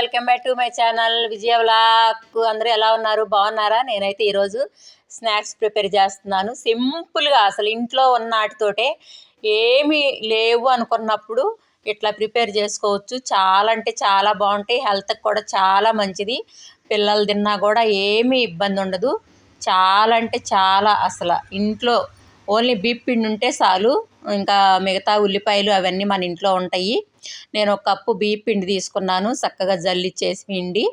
Welcome back to my channel. Vijaya vlog. అందరూ ఎలా ఉన్నారు? బాగున్నారా? నేనైతే ఈరోజు స్నాక్స్ ప్రిపేర్ చేస్తున్నాను. సింపుల్గా అసలు ఇంట్లో ఉన్న వాటితోటే ఏమి లేవు అనుకున్నప్పుడు ఇట్లా ప్రిపేర్ చేసుకోవచ్చు. చాలా అంటే చాలా బాగుంటాయి. హెల్త్కి కూడా చాలా మంచిది. పిల్లలు తిన్నా కూడా ఏమీ ఇబ్బంది ఉండదు. చాలా అంటే చాలా అసలు ఇంట్లో ఓన్లీ బీప్ పిండి ఉంటే చాలు. ఇంకా మిగతా ఉల్లిపాయలు అవన్నీ మన ఇంట్లో ఉంటాయి. నేను ఒక కప్పు బీప్ పిండి తీసుకున్నాను. చక్కగా జల్లిచ్చేసి పిండి.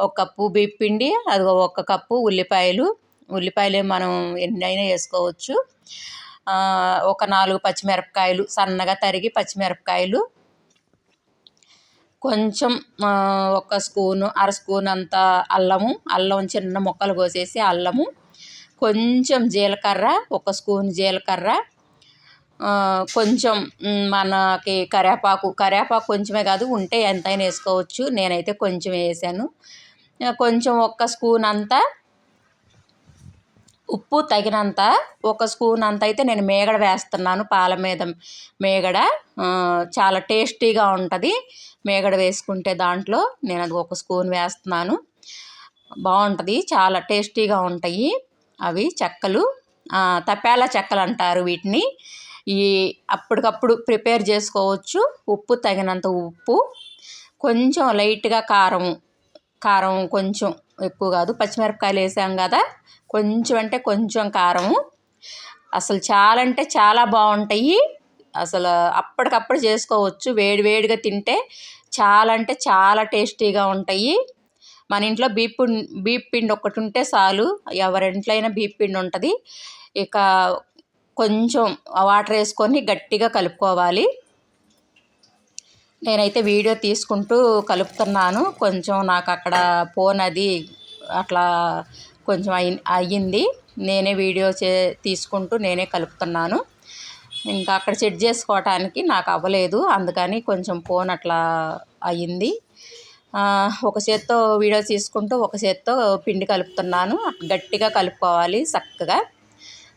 ఒక కప్పు బీప్ పిండి అది ఒక కప్పు ఉల్లిపాయలు. ఉల్లిపాయలు మనం ఎన్నైనా వేసుకోవచ్చు. ఒక నాలుగు పచ్చిమిరపకాయలు సన్నగా తరిగి పచ్చిమిరపకాయలు. కొంచెం ఒక స్పూను అర స్పూన్ అంత అల్లము. అల్లం చిన్న ముక్కలు కోసేసి అల్లము. కొంచెం జీలకర్ర ఒక స్పూన్ జీలకర్ర. కొంచెం మనకి కరివేపాకు కరివేపాకు కొంచెమే కాదు ఉంటే ఎంతైనా వేసుకోవచ్చు. నేనైతే కొంచెం వేసాను. కొంచెం ఒక్క స్పూన్ అంతా ఉప్పు తగినంత ఒక స్పూన్ అంత అయితే నేను మేగడ వేస్తున్నాను పాల మీద. మేగడ చాలా టేస్టీగా ఉంటుంది. మేగడ వేసుకుంటే దాంట్లో నేను అది ఒక స్పూన్ వేస్తున్నాను. బాగుంటుంది చాలా టేస్టీగా ఉంటాయి. అవి చెక్కలు తపేలా చెక్కలు అంటారు వీటిని. ఈ అప్పటికప్పుడు ప్రిపేర్ చేసుకోవచ్చు. ఉప్పు తగినంత ఉప్పు కొంచెం లైట్గా కారం కారం కొంచెం ఎక్కువ కాదు పచ్చిమిరపకాయలు వేసాం కదా కొంచెం అంటే కొంచెం కారము. అసలు చాలా అంటే చాలా బాగుంటాయి. అసలు అప్పటికప్పుడు చేసుకోవచ్చు. వేడి వేడిగా తింటే చాలా అంటే చాలా టేస్టీగా ఉంటాయి. మన ఇంట్లో బీప్ బీప్ పిండి ఒకటి ఉంటే చాలు. ఎవరింట్లో అయినా బీప్ పిండి ఉంటుంది. ఇక కొంచెం వాటర్ వేసుకొని గట్టిగా కలుపుకోవాలి. నేనైతే వీడియో తీసుకుంటూ కలుపుతున్నాను. కొంచెం నాకు అక్కడ ఫోన్ అది అట్లా కొంచెం అయి అయ్యింది. నేనే వీడియో చే తీసుకుంటూ నేనే కలుపుతున్నాను. ఇంకా అక్కడ సెట్ చేసుకోవటానికి నాకు అవ్వలేదు. అందుకని కొంచెం ఫోన్ అట్లా అయ్యింది. ఒక చేత్తో వీడియో తీసుకుంటూ ఒక చేత్తో పిండి కలుపుతున్నాను. గట్టిగా కలుపుకోవాలి చక్కగా.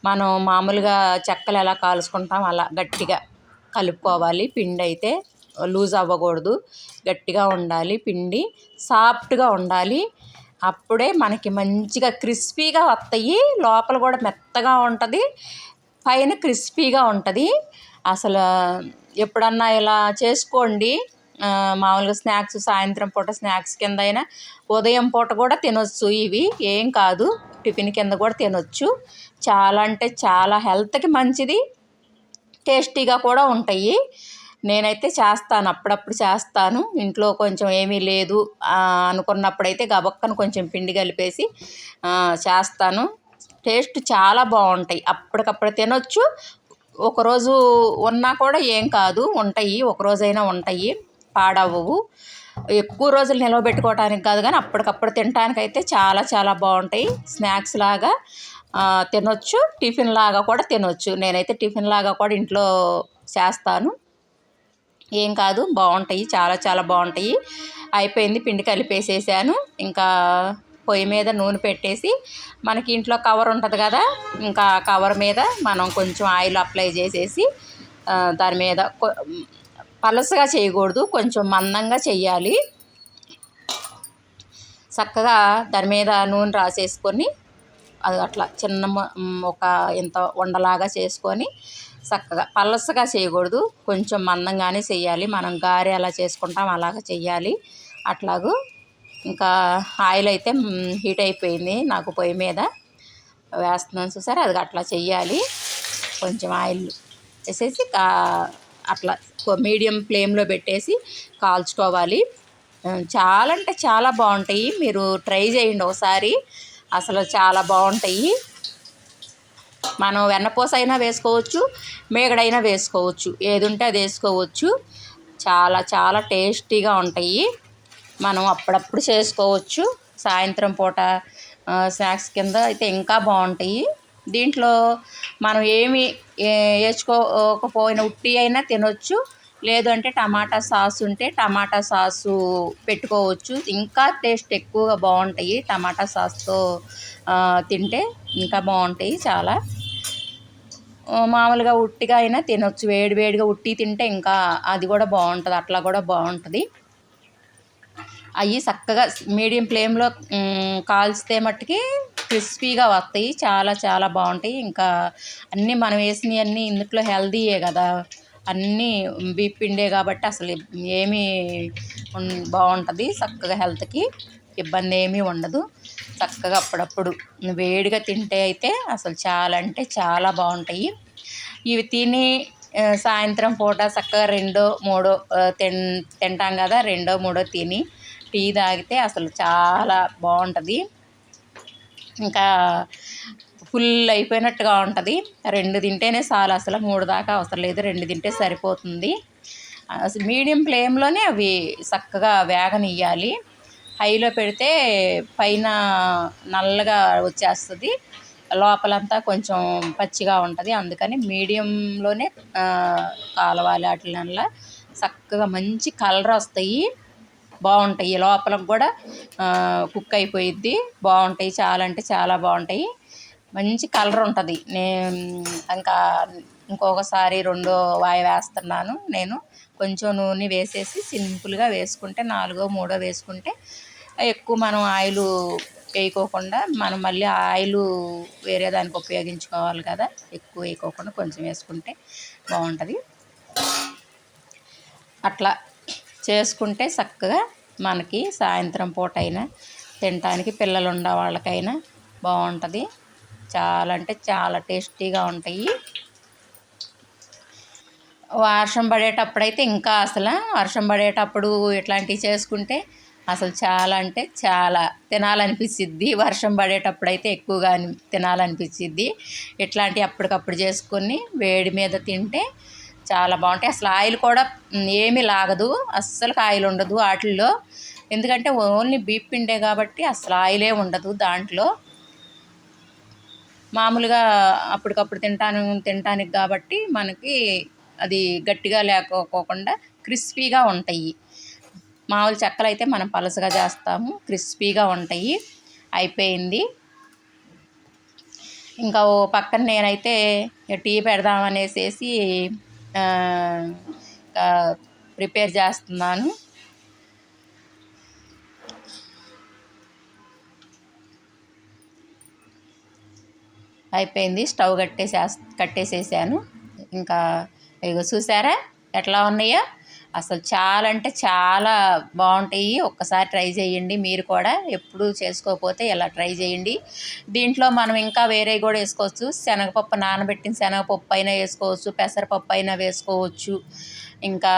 మనం మామూలుగా చెక్కలు ఎలా కాల్చుకుంటాం అలా గట్టిగా కలుపుకోవాలి. పిండి అయితే లూజ్ అవ్వకూడదు. గట్టిగా ఉండాలి పిండి సాఫ్ట్గా ఉండాలి. అప్పుడే మనకి మంచిగా క్రిస్పీగా వస్తాయి. లోపల కూడా మెత్తగా ఉంటుంది. పైన క్రిస్పీగా ఉంటుంది. అసలు ఎప్పుడన్నా ఇలా చేసుకోండి. మామూలుగా స్నాక్స్ సాయంత్రం పూట స్నాక్స్ కింద అయినా ఉదయం పూట కూడా తినొచ్చు ఇవి. ఏం కాదు టిఫిన్ కింద కూడా తినొచ్చు. చాలా అంటే చాలా హెల్త్కి మంచిది టేస్టీగా కూడా ఉంటాయి. నేనైతే చేస్తాను అప్పుడప్పుడు చేస్తాను. ఇంట్లో కొంచెం ఏమీ లేదు అనుకున్నప్పుడైతే గబక్కను కొంచెం పిండి కలిపేసి చేస్తాను. టేస్ట్ చాలా బాగుంటాయి అప్పటికప్పుడు తినొచ్చు. ఒకరోజు ఉన్నా కూడా ఏం కాదు ఉంటాయి ఒకరోజైనా ఉంటాయి. పాడవవు ఎక్కువ రోజులు నిల్వ పెట్టుకోవటానికి కాదు కానీ అప్పటికప్పుడు తినటానికి అయితే చాలా చాలా బాగుంటాయి. స్నాక్స్ లాగా తినొచ్చు. టిఫిన్ లాగా కూడా తినొచ్చు. నేనైతే టిఫిన్ లాగా కూడా ఇంట్లో చేస్తాను. ఏం కాదు బాగుంటాయి. చాలా చాలా బాగుంటాయి. అయిపోయింది పిండి కలిపేసేసాను. ఇంకా పొయ్యి మీద నూనె పెట్టేసి మనకి ఇంట్లో కవర్ ఉంటుంది కదా ఇంకా కవర్ మీద మనం కొంచెం ఆయిల్ అప్లై చేసేసి దాని మీద పలసగా చేయకూడదు కొంచెం మందంగా చేయాలి చక్కగా దాని మీద నూనె రాసేసుకొని అది అట్లా చిన్న ఒక ఇంత ఉండలాగా చేసుకొని చక్కగా పలసగా చేయకూడదు కొంచెం మందంగానే చేయాలి మనం గారె ఎలా చేసుకుంటాం అలాగ చేయాలి అట్లాగూ ఇంకా ఆయిల్ అయితే హీట్ అయిపోయింది నాకు పొయ్యి మీద. వేస్తున్నాను చూసారు? అది అట్లా చెయ్యాలి. కొంచెం ఆయిల్ వేసేసి అట్లా మీడియం ఫ్లేమ్లో పెట్టేసి కాల్చుకోవాలి. చాలా అంటే చాలా బాగుంటాయి. మీరు ట్రై చేయండి ఒకసారి. అసలు చాలా బాగుంటాయి. మనం వెన్నపూస అయినా వేసుకోవచ్చు మేగడైనా వేసుకోవచ్చు ఏది ఉంటే అది వేసుకోవచ్చు. చాలా చాలా టేస్టీగా ఉంటాయి. మనం అప్పుడప్పుడు చేసుకోవచ్చు. సాయంత్రం పూట స్నాక్స్ కింద అయితే ఇంకా బాగుంటాయి. దీంట్లో మనం ఏమి వేసుకోకపోయినా ఉట్టి అయినా తినొచ్చు. లేదు అంటే టమాటా సాస్ ఉంటే టమాటా సాసు పెట్టుకోవచ్చు. ఇంకా టేస్ట్ ఎక్కువగా బాగుంటాయి టమాటా సాస్తో తింటే ఇంకా బాగుంటాయి చాలా. మామూలుగా ఉట్టిగా అయినా తినొచ్చు. వేడి వేడిగా ఉట్టి తింటే ఇంకా అది కూడా బాగుంటుంది అట్లా కూడా బాగుంటుంది. అవి చక్కగా మీడియం ఫ్లేమ్లో కాల్చితే మట్టుకి క్రిస్పీగా వస్తాయి. చాలా చాలా బాగుంటాయి. ఇంకా అన్నీ మనం వేసినవి అన్నీ ఇందులో హెల్దీయే కదా. అన్నీ బీప్ పిండే కాబట్టి అసలు ఏమీ బాగుంటుంది చక్కగా హెల్త్కి. ఇబ్బంది ఏమీ ఉండదు. చక్కగా అప్పుడప్పుడు వేడిగా తింటే అయితే అసలు చాలా అంటే చాలా బాగుంటాయి. ఇవి తిని సాయంత్రం పూట చక్కగా రెండో మూడో తిన్ తింటాం కదా రెండో మూడో తిని టీ తాగితే అసలు చాలా బాగుంటుంది. ఇంకా ఫుల్ అయిపోయినట్టుగా ఉంటుంది. రెండు తింటేనే చాలు అసలు మూడు దాకా అవసరం లేదు. రెండు తింటే సరిపోతుంది. మీడియం ఫ్లేమ్లోనే అవి చక్కగా వేగనియ్యాలి. హైలో పెడితే పైన నల్లగా వచ్చేస్తుంది. లోపలంతా కొంచెం పచ్చిగా ఉంటుంది. అందుకని మీడియంలోనే కాలవాలి వాటిలల్లా చక్కగా మంచి కలర్ వస్తాయి బాగుంటాయి. లోపల కూడా కుక్ అయిపోయిద్ది. బాగుంటాయి. చాలా అంటే చాలా బాగుంటాయి. మంచి కలర్ ఉంటుంది. నేను ఇంకా ఇంకొకసారి రెండో వాయి వేస్తున్నాను నేను. కొంచెం నూనె వేసేసి సింపుల్గా వేసుకుంటే నాలుగో మూడో వేసుకుంటే ఎక్కువ మనం ఆయిల్ వేయకోకుండా మనం మళ్ళీ ఆయిల్ వేరే దానికి ఉపయోగించుకోవాలి కదా. ఎక్కువ వేయకోకుండా కొంచెం వేసుకుంటే బాగుంటుంది. అట్లా చేసుకుంటే చక్కగా మనకి సాయంత్రం పూట అయినా తినటానికి పిల్లలు ఉన్న వాళ్ళకైనా బాగుంటుంది. చాలా అంటే చాలా టేస్టీగా ఉంటాయి. వర్షం పడేటప్పుడైతే ఇంకా అసలు వర్షం పడేటప్పుడు ఇట్లాంటివి చేసుకుంటే అసలు చాలా అంటే చాలా తినాలనిపించిద్ది వర్షం పడేటప్పుడు అయితే ఎక్కువగా తినాలనిపించిద్ది ఇట్లాంటివి అప్పటికప్పుడు చేసుకొని వేడి మీద తింటే చాలా బాగుంటాయి. అసలు ఆయిల్ కూడా ఏమీ లాగదు. అస్సలు ఆయిల్ ఉండదు వాటిల్లో. ఎందుకంటే ఓన్లీ బీప్ పిండే కాబట్టి అసలు ఆయిలే ఉండదు దాంట్లో. మామూలుగా అప్పటికప్పుడు తింటాను తినటానికి కాబట్టి మనకి అది గట్టిగా లేకపోకుండా క్రిస్పీగా ఉంటాయి. మామూలు చెక్కలు అయితే మనం పలసగా చేస్తాము క్రిస్పీగా ఉంటాయి. అయిపోయింది. ఇంకా ఓ పక్కన నేనైతే టీ పెడదామనేసేసి ప్రిపేర్ చేస్తున్నాను. అయిపోయింది. స్టవ్ కట్టేసే కట్టేసేసాను. ఇంకా ఇగో చూసారా? ఎట్లా ఉన్నాయో? అసలు చాలా అంటే చాలా బాగుంటాయి. ఒక్కసారి ట్రై చేయండి. మీరు కూడా ఎప్పుడు చేసుకోకపోతే ఇలా ట్రై చేయండి. దీంట్లో మనం ఇంకా వేరే కూడా వేసుకోవచ్చు. శనగపప్పు నానబెట్టిన శనగపప్పు అయినా వేసుకోవచ్చు. పెసరపప్పు అయినా వేసుకోవచ్చు. ఇంకా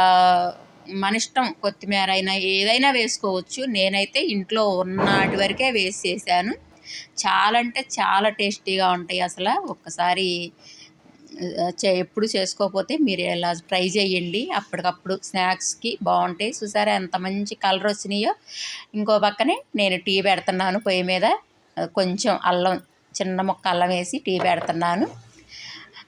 మన ఇష్టం కొత్తిమీర అయినా ఏదైనా వేసుకోవచ్చు. నేనైతే ఇంట్లో ఉన్నటి వరకే వేసి చేశాను. చాలా అంటే చాలా టేస్టీగా ఉంటాయి అసలు. ఒక్కసారి ఎప్పుడు చేసుకోకపోతే మీరు ఇలా ట్రై చేయండి. అప్పటికప్పుడు స్నాక్స్కి బాగుంటాయి. చూసారా ఎంత మంచి కలర్ వచ్చినాయో. ఇంకో పక్కనే నేను టీ పెడుతున్నాను పొయ్యి మీద. కొంచెం అల్లం చిన్న ముక్క అల్లం వేసి టీ పెడుతున్నాను.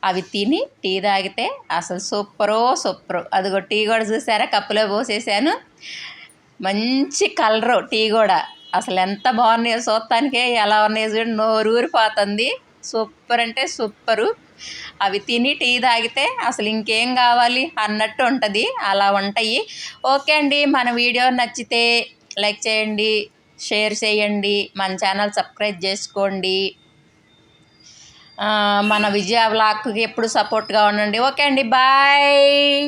అవి తిని టీ తాగితే అసలు సూపరో సూపరు. అదిగో టీ కూడా చూసారా? కప్పులో పోసేసాను. మంచి కలరు టీ కూడా. అసలు ఎంత బాగున్నాయో చూస్తానికే ఎలా ఉన్నాయో చూడండి. నోరూరిపోతుంది. సూపర్ అంటే సూపరు. అవి తిని టీ తాగితే అసలు ఇంకేం కావాలి అన్నట్టు ఉంటుంది. అలా ఉంటాయి. ఓకే అండి. మన వీడియో నచ్చితే లైక్ చేయండి షేర్ చేయండి మన ఛానల్ సబ్స్క్రైబ్ చేసుకోండి. మన విజయ వ్లాగ్కి ఎప్పుడు సపోర్ట్గా ఉండండి. ఓకే అండి. బాయ్.